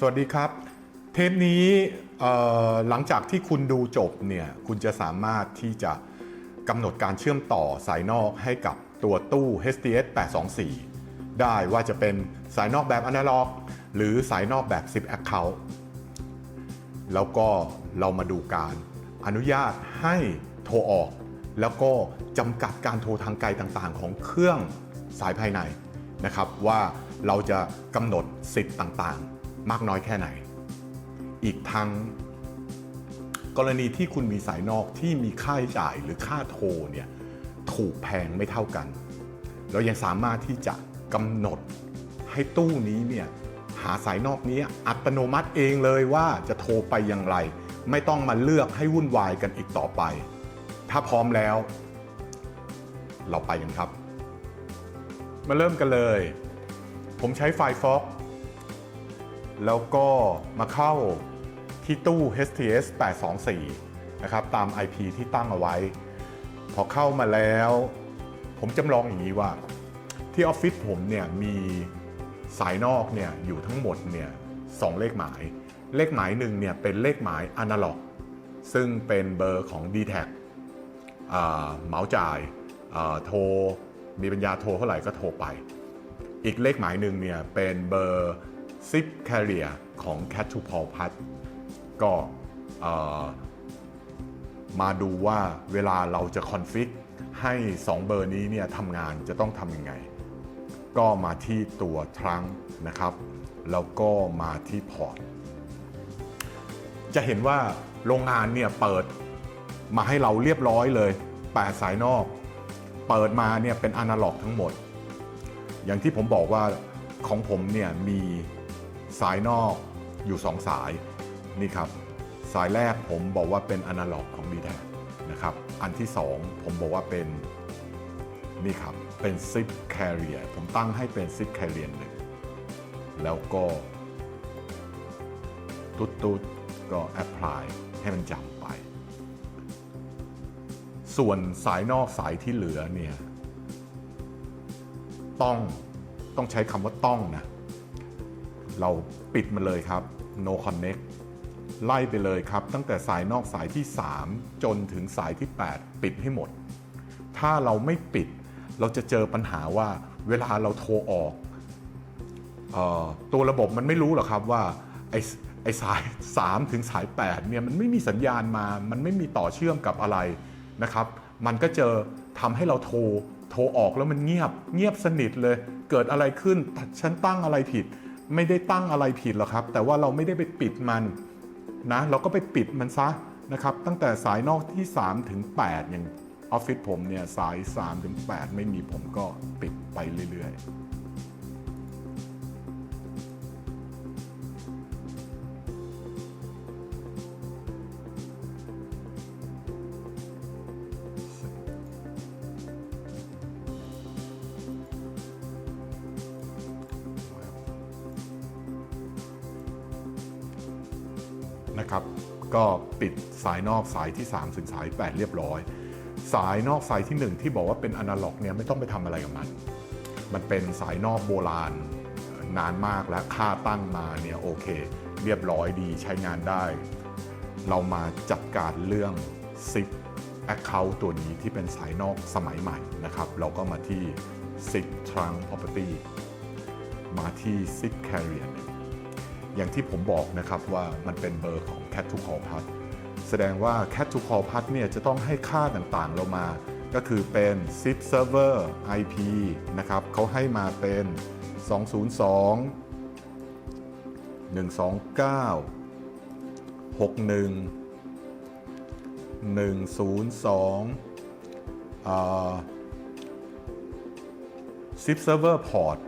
สวัสดีครับ เทปนี้หลังจากที่คุณดูจบเนี่ยคุณจะสามารถที่จะกำหนดการเชื่อมต่อสายนอกให้กับตัวตู้ HDS 824 ได้ว่าจะเป็นสายนอกแบบอนาล็อก หรือสายนอกแบบ 10 Account แล้วก็เรามาดูการอนุญาตให้โทรออก แล้วก็จำกัดการโทรทางไกลต่างๆ ของเครื่องสายภายในนะครับว่าเราจะกำหนดสิทธิ์ต่างๆ มากน้อยแค่ไหน อีกทั้ง กรณีที่คุณมีสายนอกที่มีค่าใช้จ่ายหรือค่าโทรเนี่ยถูกแพงไม่เท่ากัน เรายังสามารถที่จะกำหนดให้ตู้นี้เนี่ยหาสายนอกนี้อัตโนมัติเองเลยว่าจะโทรไปอย่างไร ไม่ต้องมาเลือกให้วุ่นวายกันอีกต่อไป ถ้าพร้อมแล้ว เราไปกันครับ มาเริ่มกันเลย ผมใช้ไฟฟ็อก แล้วก็มาเข้าที่ตู้ HTS 824 นะครับ ตาม IP ที่ตั้งเอาไว้ พอเข้ามาแล้ว ผมจำลองอย่างนี้ว่า ที่ออฟฟิศผมเนี่ยมีสายนอกเนี่ยอยู่ทั้งหมดเนี่ยสองเลขหมาย เลขหมายหนึ่งเนี่ยเป็นเลขหมายอนาล็อกซึ่งเป็นเบอร์ของ d t แทเหมาจ่ายโทรมีปัญญาโทรเท่าไหร่ก็โทรไป อีกเลขหมายหนึ่งเนี่ยเป็นเบอร์ ซิปแคเรียของ Cat to Paul พัดก็มาดูว่าเวลาเราจะคอนฟิกให้ 2 เบอร์นี้เนี่ยทำงานจะต้องทำยังไง ก็มาที่ตัวทรังนะครับ แล้วก็มาที่พอร์ต จะเห็นว่าโรงงานเนี่ยเปิดมาให้เราเรียบร้อยเลย 8 สายนอก เปิดมาเนี่ยเป็นอนาล็อกทั้งหมด อย่างที่ผมบอกว่าของผมเนี่ยมี สายนอกอยู่ 2 สายนี่ครับ สายแรกผมบอกว่าเป็นอนาล็อกของ d t แทนะครับ อันที่ 2 ผมบอกว่าเป็นนี่ครับ เป็น zip carrier ผมตั้งให้เป็น zip carrier หนึ่งแล้วก็ ตุ๊ดตุ๊ดก็แอพพลายให้มันจำไป ส่วนสายนอกสายที่เหลือเนี่ย ต้องต้องใช้คำว่าต้องนะ เราปิดมันเลยครับ no connect ไล่ไปเลยครับ ตั้งแต่สายนอกสายที่ 3 จนถึงสายที่ 8 ปิดให้หมด ถ้าเราไม่ปิด เราจะเจอปัญหาว่าเวลาเราโทรออกออตัวระบบมันไม่รู้หรอกครับว่าไอ้ไอสาย 3 ถึงสาย 8 เนี่ยมันไม่มีสัญญาณมา มันไม่มีต่อเชื่อมกับอะไรนะครับ มันก็เจอทำให้เราโทร โทรออกแล้วมันเงียบ เงียบสนิทเลย เกิดอะไรขึ้นฉันตั้งอะไรผิด ไม่ได้ตั้งอะไรผิดหรอกครับ แต่ว่าเราไม่ได้ไปปิดมันนะเราก็ไปปิดมันซะนะครับ ตั้งแต่สายนอกที่ 3 ถึง 8 อย่างออฟฟิศผมเนี่ยสาย 3 ถึง 8 ไม่มีผมก็ปิดไปเรื่อยๆายนอกสายที่ 3 ถึงสาย 8 เรียบร้อย สายนอกสายที่ 1 ที่บอกว่าเป็นอนาล็อกเนี่ยไม่ต้องไปทำอะไรกับมัน มันเป็นสายนอกโบราณนานมากแล้วค่าตั้งมาเนี่ยโอเค เรียบร้อยดีใช้งานได้ เรามาจัดการเรื่อง Zip Account ตัวนี้ที่เป็นสายนอกสมัยใหม่นะครับ เราก็มาที่ Zip Trunk Property มาที่ Zip Carrier อย่างที่ผมบอกนะครับว่ามันเป็นเบอร์ของ Cat to Call Path แสดงว่า Cat to Call Path เนี่ยจะต้องให้ค่าต่างๆ เรามา ก็คือเป็น zip server IP นะครับเขาให้มาเป็น 202 129 61 102อ่า zip server port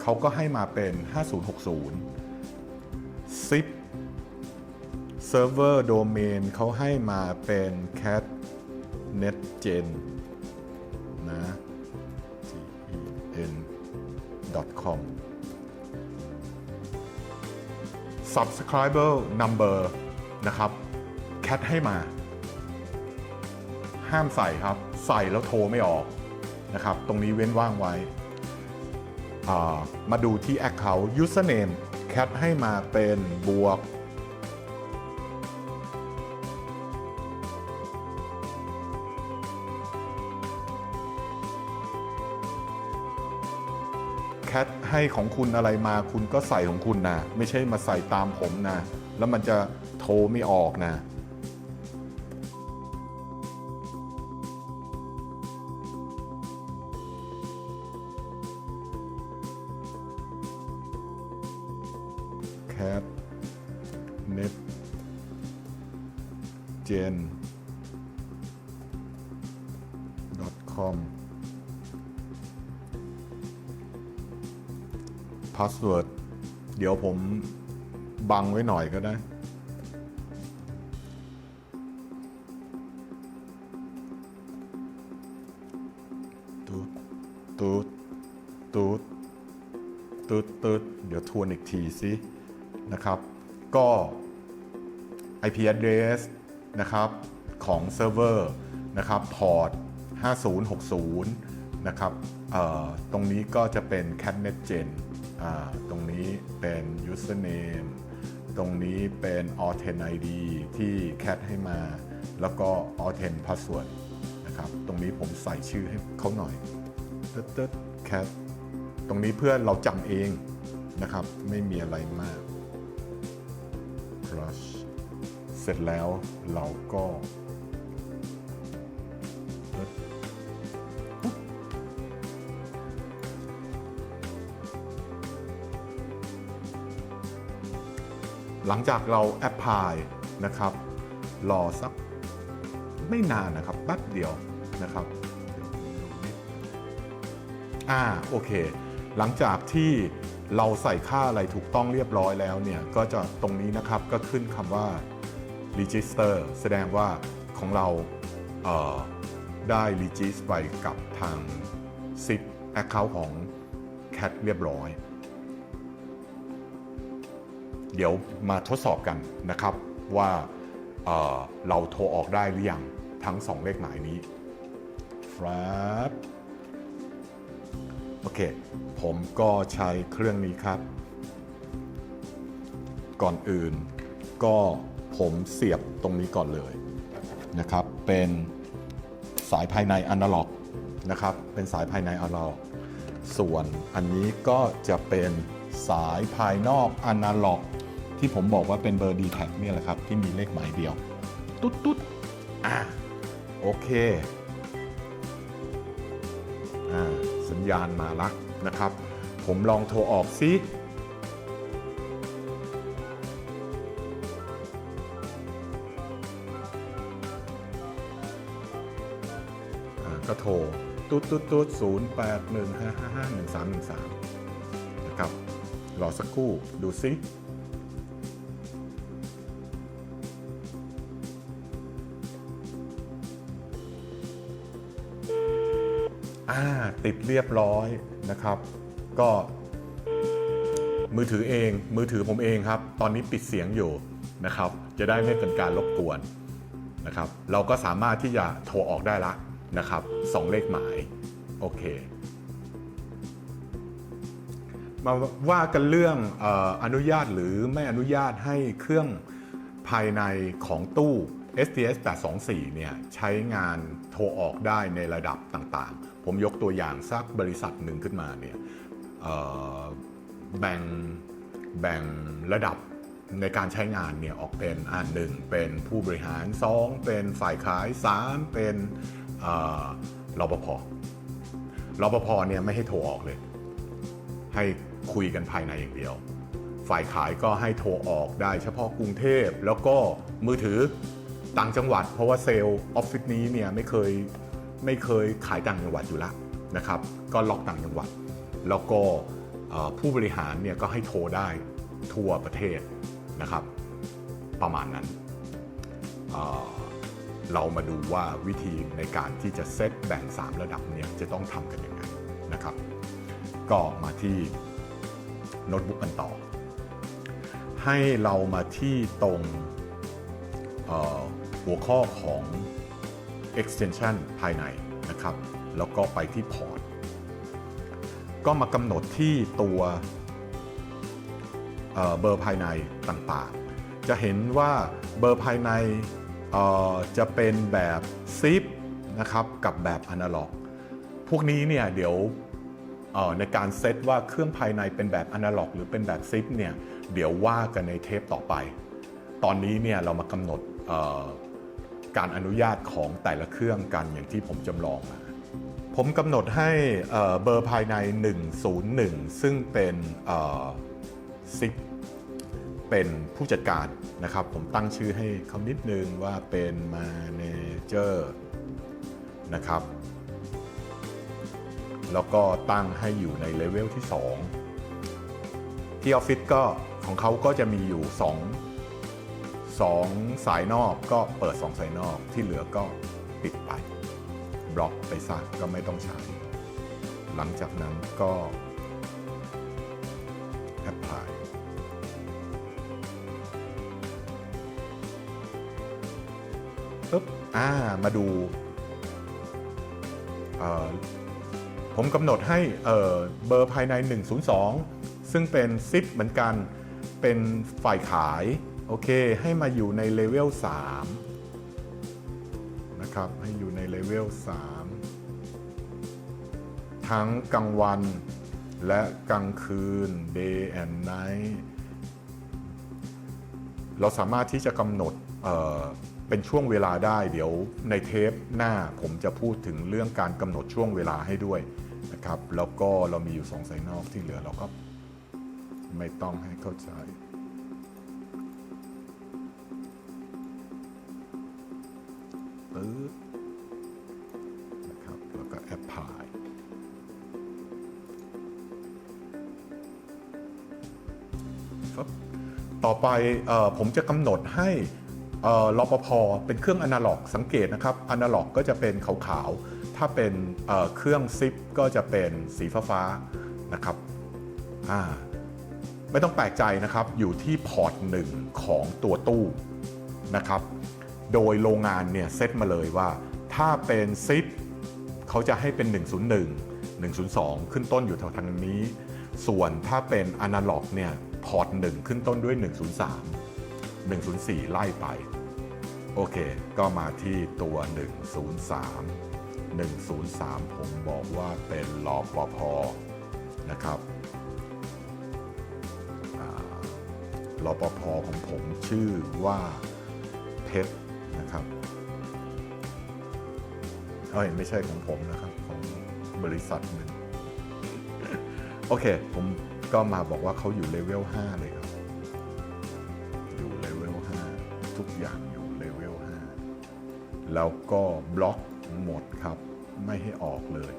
เขาก็ให้มาเป็น 5060 server domain เขาให้มาเป็น cat netgen นะ gen com subscriber number นะครับ cat ให้มา ห้ามใส่ครับ ใส่แล้วโทรไม่ออกนะครับ ตรงนี้เว้นว่างไว้ มาดูที่ Account Username cat ให้มาเป็นบวก ให้ของคุณอะไรมาคุณก็ใส่ของคุณนะไม่ใช่มาใส่ตามผมนะแล้วมันจะโทรไม่ออกนะแคทเน็ตเจน พาสเวิร์ดเดี๋ยวผมบังไว้หน่อยก็ได้ ตูดตูดตูดตูดตูดเดี๋ยวทวนอีกทีสินะครับ ก็ IP address นะครับของเซิร์ฟเวอร์นะครับพอร์ต 5060 นะครับตรงนี้ก็จะเป็น catnet gen ตรงนี้เป็น username ตรงนี้เป็น authent id ที่ cat ให้มา แล้วก็ authent password นะครับ ตรงนี้ผมใส่ชื่อให้เขาหน่อยตึ๊ดตึ๊ด cat ตรงนี้เพื่อเราจำเองนะครับ ไม่มีอะไรมาก brush เสร็จแล้วเราก็ หลังจากเราแอปพลายนะครับ รอสักไม่นานนะครับแป๊บเดียวนะครับอ่าโอเค หลังจากที่เราใส่ค่าอะไรถูกต้องเรียบร้อยแล้วเนี่ย ก็จะตรงนี้นะครับก็ขึ้นคำว่า register แสดงว่าของเราเได้ register ไปกับทาง SIP account ของ CAT เรียบร้อย เดี๋ยวมาทดสอบกันนะครับว่าเเราโทรออกได้หรือยังทั้ง 2 เลขหมายนี้ครับโอเค ผมก็ใช้เครื่องนี้ครับ ก่อนอื่นก็ผมเสียบตรงนี้ก่อนเลยนะครับ เป็นสายภายในอนาล็อกนะครับ เป็นสายภายในอนาล็อก ส่วนอันนี้ก็จะเป็นสายภายนอกอนาล็อก ที่ผมบอกว่าเป็นเบอร์ d t แท็เนี่ยแหละครับ ที่มีเลขหมายเดียว ตุ๊ดตุ๊ดอ่าโอเคอ่าสัญญาณมาละนะครับ ผมลองโทรออกซิก็โทรตุ๊ดตุ๊ดตุ๊ดศูนย์แปดหนึ่งห้าห้าห้าหนึ่งสามหนึ่งสามนะครับรอสักครู่ดูซิ ติดเรียบร้อยนะครับ ก็ มือถือเอง มือถือผมเองครับ ตอนนี้ปิดเสียงอยู่นะครับ จะได้ไม่เป็นการรบกวนนะครับ เราก็สามารถที่จะโทรออกได้ละนะครับสองเลขหมาย โอเค มาว่ากันเรื่องออนุญาตหรือไม่อนุญาตให้เครื่องภายในของตู้ STS 824เนี่ยใช้งานโทรออกได้ในระดับต่าง ผมยกตัวอย่างสักบริษัทหนึ่งขึ้นมาเนี่ยแบ่งแบ่งระดับในการใช้งานเนี่ยออกเป็นอันหนึ่งเป็นผู้บริหาร 2 เป็นฝ่ายขาย 3 เป็นเอ่อรปภรปภเนี่ยไม่ให้โทรออกเลย ให้คุยกันภายในอย่างเดียว ฝ่ายขายก็ให้โทรออกได้เฉพาะกรุงเทพ แล้วก็มือถือต่างจังหวัด เพราะว่าเซลล์ออฟฟิศนี้เนี่ยไม่เคย ไม่เคยขายต่างจังหวัดอยู่แล้วนะครับ ก็ล็อกต่างจังหวัด แล้วก็ผู้บริหารเนี่ยก็ให้โทรได้ทั่วประเทศนะครับ ประมาณนั้นเเรามาดูว่าวิธีในการที่จะเซตแบ่ง 3 ระดับเนี่ยจะต้องทำกันยังไงนะครับ ก็มาที่โน้ตบุ๊กกันต่อ ให้เรามาที่ตรงหัวข้อของ extension ภายในนะครับ แล้วก็ไปที่พอร์ต ก็มากำหนดที่ตัวเเบอร์ภายในต่างๆ จะเห็นว่าเบอร์ภายในจะเป็นแบบซิปนะครับกับแบบอนาล็อก พวกนี้เนี่ยเดี๋ยวในการเซตว่าเครื่องภายในเป็นแบบอนาล็อก หรือเป็นแบบซิปเนี่ยเดี๋ยวว่ากันในเทปต่อไป ตอนนี้เนี่ยเรามากำหนด การอนุญาตของแต่ละเครื่องกันอย่างที่ผมจำลองมาผมกำหนดให้เบอร์ภายใน 101 ซึ่งเป็นซิปเป็นผู้จัดการนะครับ ผมตั้งชื่อให้เขานิดนึงว่าเป็น Manager นะครับ แล้วก็ตั้งให้อยู่ในเลเวลที่ 2 ที่ออฟฟิศก็ของเขาก็จะมีอยู่ 2 2 สายนอกก็เปิด 2 สายนอกที่เหลือก็ปิดไป บล็อกไปซะก็ไม่ต้องใช้ หลังจากนั้นก็แอปพลายปึ๊บอ่ามาดู ผมกำหนดให้เอ่อเบอร์ภายใน 102 ซึ่งเป็นซิปเหมือนกันเป็นฝ่ายขาย โอเค ให้มาอยู่ในเลเวล3นะครับ ให้อยู่ในเลเวล3ทั้งกลางวันและกลางคืน day and night เราสามารถที่จะกำหนดเเป็นช่วงเวลาได้ เดี๋ยวในเทปหน้าผมจะพูดถึงเรื่องการกำหนดช่วงเวลาให้ด้วยนะครับ แล้วก็เรามีอยู่สองสายนอกที่เหลือเราก็ไม่ต้องให้เข้าใจ ปึ๊บนะครับแล้วก็แอปพลายครับต่อไปออผมจะกำหนดให้เอ่อรปภเป็นเครื่องอนาล็อกสังเกตนะครับอนาล็อกก็จะเป็นขาวๆ ถ้าเป็นเเครื่องซิปก็จะเป็นสีฟ้าๆนะครับไม่ต้องแปลกใจนะครับอยู่ที่พอร์ตหนึ่งของตัวตู้นะครับ โดยโรงงานเนี่ยเซตมาเลยว่า ถ้าเป็นซิปเขาจะให้เป็น 101 102 ขึ้นต้นอยู่แถวทางนี้ ส่วนถ้าเป็นอนาล็อกเนี่ยพอร์ต1ขึ้นต้นด้วย 103 104 ไล่ไป โอเค ก็มาที่ตัว 103 103 ผมบอกว่าเป็นรอปภนะครับอ่ารอปภของผมชื่อว่าเพชร นะครับเอ้ยไม่ใช่ของผมนะครับ ของบริษัทหนึ่งโอเค ผมก็มาบอกว่าเขาอยู่เลเวล5เลยครับ อยู่เลเวล5ทุกอย่างอยู่เลเวล5แล้วก็บล็อกหมดครับ ไม่ให้ออกเลย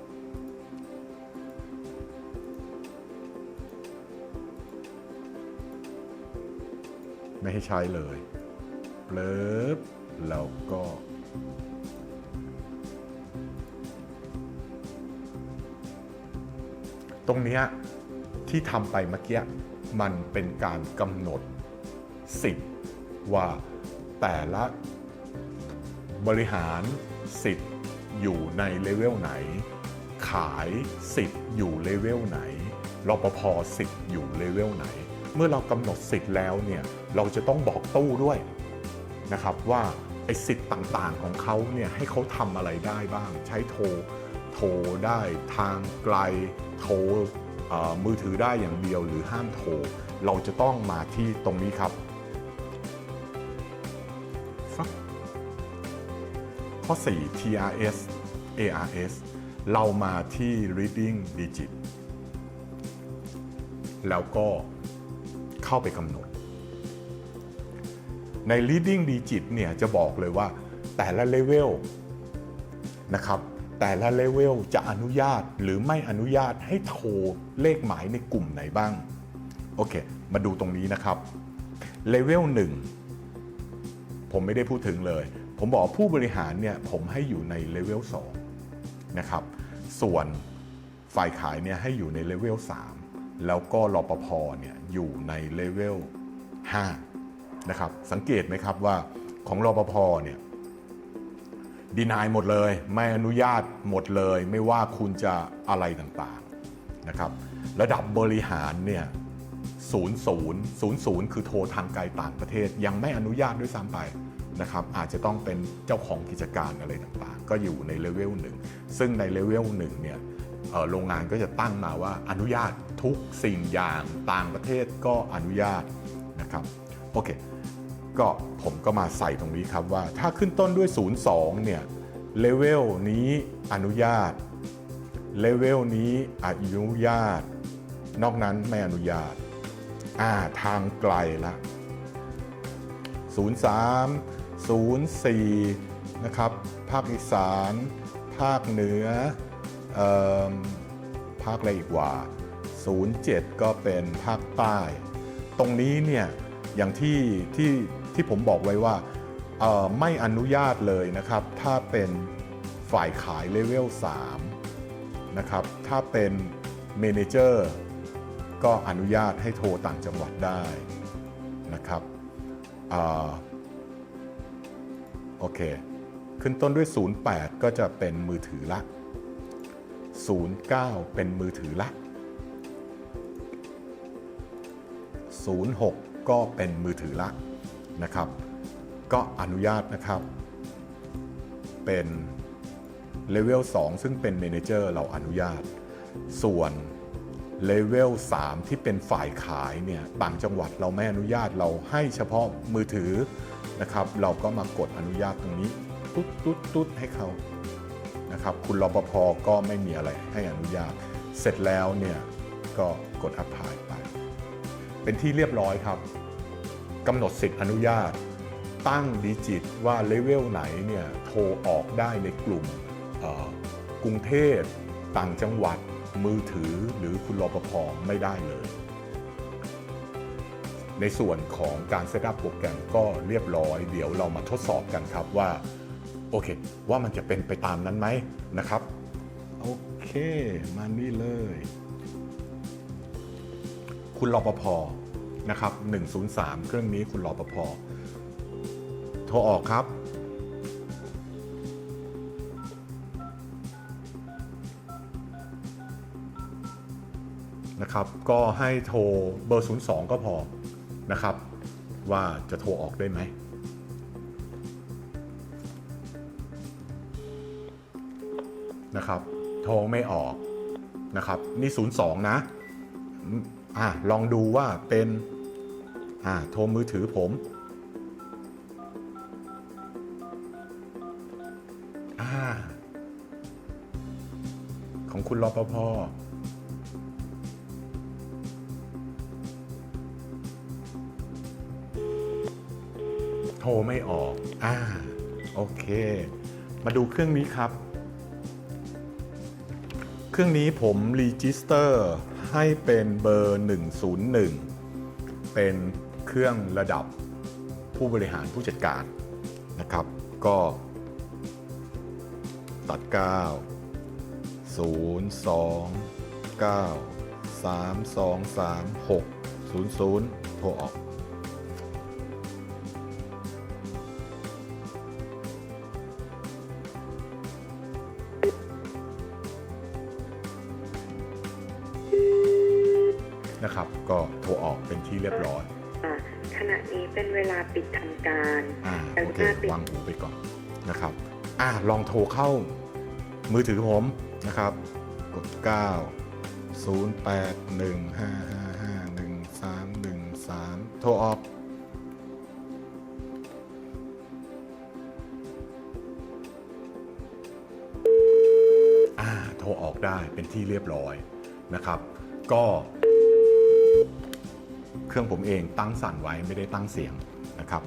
ไม่ให้ใช้เลยเปลิบ แล้วก็ ตรงนี้ที่ทำไปเมื่อกี้มันเป็นการกำหนดสิทธิ์ว่าแต่ละบริหารสิทธิ์อยู่ในเลเวลไหน ขายสิทธิ์อยู่เลเวลไหนรปภสิทธิ์อยู่เลเวลไหน เมื่อเรากำหนดสิทธิ์แล้วเนี่ย เราจะต้องบอกตู้ด้วย นะครับว่าไอ้สิทธิ์ต่างๆของเขาเนี่ยให้เขาทำอะไรได้บ้าง ใช้โทรโทรได้ทางไกลโทรเอ่อมือถือได้อย่างเดียวหรือห้ามโทรเราจะต้องมาที่ตรงนี้ครับฟักข้อ 4 TRS ARS เรามาที่ reading digit แล้วก็เข้าไปกำหนด ใน leading digit เนี่ยจะบอกเลยว่าแต่ละเลเวลนะครับแต่ละเลเวลจะอนุญาตหรือไม่อนุญาตให้โทรเลขหมายในกลุ่มไหนบ้าง โอเค มาดูตรงนี้นะครับเลเวล1ผมไม่ได้พูดถึงเลย ผมบอกผู้บริหารเนี่ยผมให้อยู่ในเลเวล2นะครับส่วนฝ่ายขายเนี่ยให้อยู่ในเลเวล3แล้วก็รปภเนี่ยอยู่ในเลเวล5 นะครับ สังเกตไหมครับว่าของรปภเนี่ยดีนายหมดเลย ไม่อนุญาตหมดเลย ไม่ว่าคุณจะอะไรต่างๆนะครับ ระดับบริหารเนี่ย00 00คือโทรทางไกลต่างประเทศ ยังไม่อนุญาตด้วยซ้ำไปนะครับ อาจจะต้องเป็นเจ้าของกิจการอะไรต่างๆ ก็อยู่ในเลเวลหนึ่งซึ่งในเลเวลหนึ่งเนี่ยโรงงานก็จะตั้งมาว่าอนุญาตทุกสิ่งอย่างต่างประเทศก็อนุญาตนะครับโอเค ก็ผมก็มาใส่ตรงนี้ครับว่าถ้าขึ้นต้นด้วย 02 เนี่ยเลเวลนี้อนุญาตเลเวลนี้อนุญาต นอกนั้นไม่อนุญาตอ่าทางไกลละ 03 04 นะครับ ภาคอีสาน ภาคเหนือออภาคอะไรอีกว่า 07 ก็เป็นภาคใต้ ตรงนี้เนี่ยอย่างที่ที่ ที่ผมบอกไว้ว่าไม่อนุญาตเลยนะครับ ถ้าเป็นฝ่ายขายเลเวล3นะครับ ถ้าเป็นเมนเจอร์ก็อนุญาตให้โทรต่างจังหวัดได้นะครับอโอเค ขึ้นต้นด้วย 08 ก็จะเป็นมือถือละ 09 เป็นมือถือละ 06 ก็เป็นมือถือละ นะครับ ก็อนุญาตนะครับ เป็นเลเวล2ซึ่งเป็นเมนเจอร์เราอนุญาต ส่วนเลเวล3ที่เป็นฝ่ายขายเนี่ยต่างจังหวัดเราไม่อนุญาตเราให้เฉพาะมือถือนะครับ เราก็มากดอนุญาตตรงนี้ตุ๊ดตุ๊ดตุ๊ดให้เขานะครับ คุณรปภก็ไม่มีอะไรให้อนุญาต เสร็จแล้วเนี่ยก็กดอัพพายไป เป็นที่เรียบร้อยครับ กำหนดสิทธิอนุญาต ตั้งดิจิตว่าเลเวลไหนเนี่ยโทรออกได้ในกลุ่มกรุงเทพต่างจังหวัดมือถือหรือคุณรปภไม่ได้เลย ในส่วนของการเซตอัพโปรแกรมก็เรียบร้อย เดี๋ยวเรามาทดสอบกันครับว่า โอเค ว่ามันจะเป็นไปตามนั้นไหมนะครับ โอเค มานี่เลย คุณรปภ นะครับ 103 เครื่องนี้คุณรปภโทรออกครับ นะครับ ก็ให้โทรเบอร์ 02 ก็พอนะครับ ว่าจะโทรออกได้ไหมนะครับโทรไม่ออกนะครับ นี่ 02 นะอ่าลองดูว่าเป็น อ่า โทรมือถือผม อ่า ของคุณรปภโทรไม่ออก อ่า โอเค มาดูเครื่องนี้ครับ เครื่องนี้ผมรีจิสเตอร์ให้เป็นเบอร์ 101 เป็น เครื่องระดับผู้บริหารผู้จัดการนะครับ ก็ตัด 9 0 2 9 3 2 3 6 0 0 โทรออก นะครับ ก็โทรออกเป็นที่เรียบร้อย ขณะนี้เป็นเวลาปิดทำการอ่าแต่โอเคถ้าปิดวางหูไปก่อนนะครับอ่าลองโทรเข้ามือถือผมนะครับ กด 9 0 8 1 5 5 5 1 3 1 3 โทรออกอ่าโทรออกได้เป็นที่เรียบร้อยนะครับ ก็เค รื่องผมเองตั้งสั่นไว้ไม่ได้ตั้งเสียงนะครับ